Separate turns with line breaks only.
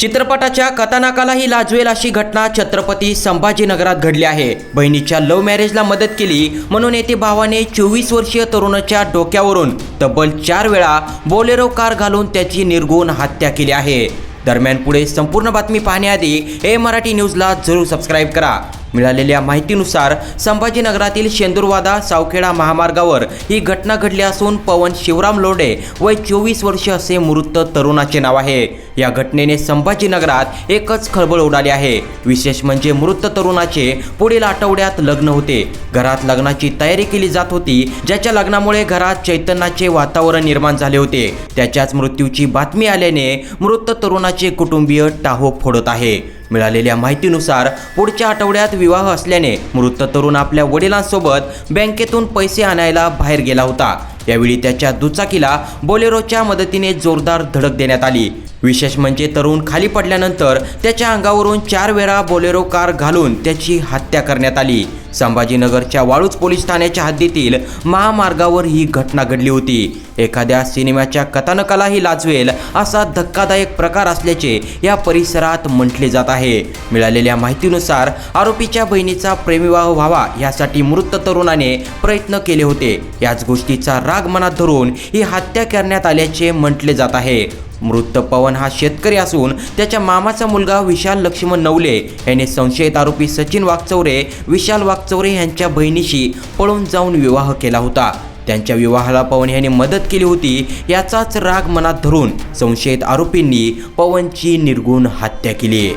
चित्रपटाच्या कथानकालाही लाजवेल अशी घटना छत्रपती संभाजीनगरात घडली आहे. बहिणीच्या लव्ह मॅरेजला मदत केली म्हणून येथे भावाने चोवीस वर्षीय तरुणाच्या डोक्यावरून तब्बल चार वेळा बोलेरो कार घालून त्याची निर्गुण हत्या केली आहे. दरम्यान पुढे संपूर्ण बातमी पाहण्याआधी ए मराठी न्यूजला जरूर सबस्क्राईब करा. मिळालेल्या माहितीनुसार संभाजीनगरातील शेंदूरवादा सावखेडा महामार्गावर ही घटना घडली असून पवन शिवराम लोडे वय चोवीस वर्ष असे मृत तरुणाचे नाव आहे. या घटनेने संभाजीनगरात एकच खळबळ उडाली आहे. विशेष म्हणजे मृत तरुणाचे पुढील आठवड्यात लग्न होते. घरात लग्नाची तयारी केली जात होती ज्याच्या लग्नामुळे घरात चैतन्याचे वातावरण निर्माण झाले होते. त्याच्याच मृत्यूची बातमी आल्याने मृत तरुणाचे कुटुंबीय टाहो फोडत आहे. मिळालेल्या माहितीनुसार पुढच्या आठवड्यात विवाह असल्याने मृत तरुण आपल्या वडिलांसोबत बँकेतून पैसे आणायला बाहेर गेला होता. यावेळी त्याच्या दुचाकीला बोलेरोच्या मदतीने जोरदार धडक देण्यात आली. विशेष म्हणजे तरुण खाली पडल्यानंतर त्याच्या अंगावरून चार वेळा बोलेरो कार घालून त्याची हत्या करण्यात आली. संभाजीनगरच्या वाळूज पोलीस ठाण्याच्या हद्दीतील महामार्गावर ही घटना घडली होती. एखाद्या सिनेमाच्या कथानकालाही लाजवेल असा धक्कादायक प्रकार असल्याचे या परिसरात म्हटले जात आहे. मिळालेल्या माहितीनुसार आरोपीच्या बहिणीचा प्रेमविवाह व्हावा यासाठी मृत तरुणाने प्रयत्न केले होते. याच गोष्टीचा राग मनात धरून ही हत्या करण्यात आल्याचे म्हटले जात आहे. मृत पवन हा शेतकरी असून त्याच्या मामाचा मुलगा विशाल लक्ष्मण नवले याने संशयित आरोपी सचिन वाघचौरे विशाल वाघचौरे यांच्या बहिणीशी पळून जाऊन विवाह केला होता. त्यांच्या विवाहाला पवन यांनी मदत केली होती याचाच राग मनात धरून संशयित आरोपींनी पवनची निर्गुण हत्या केली.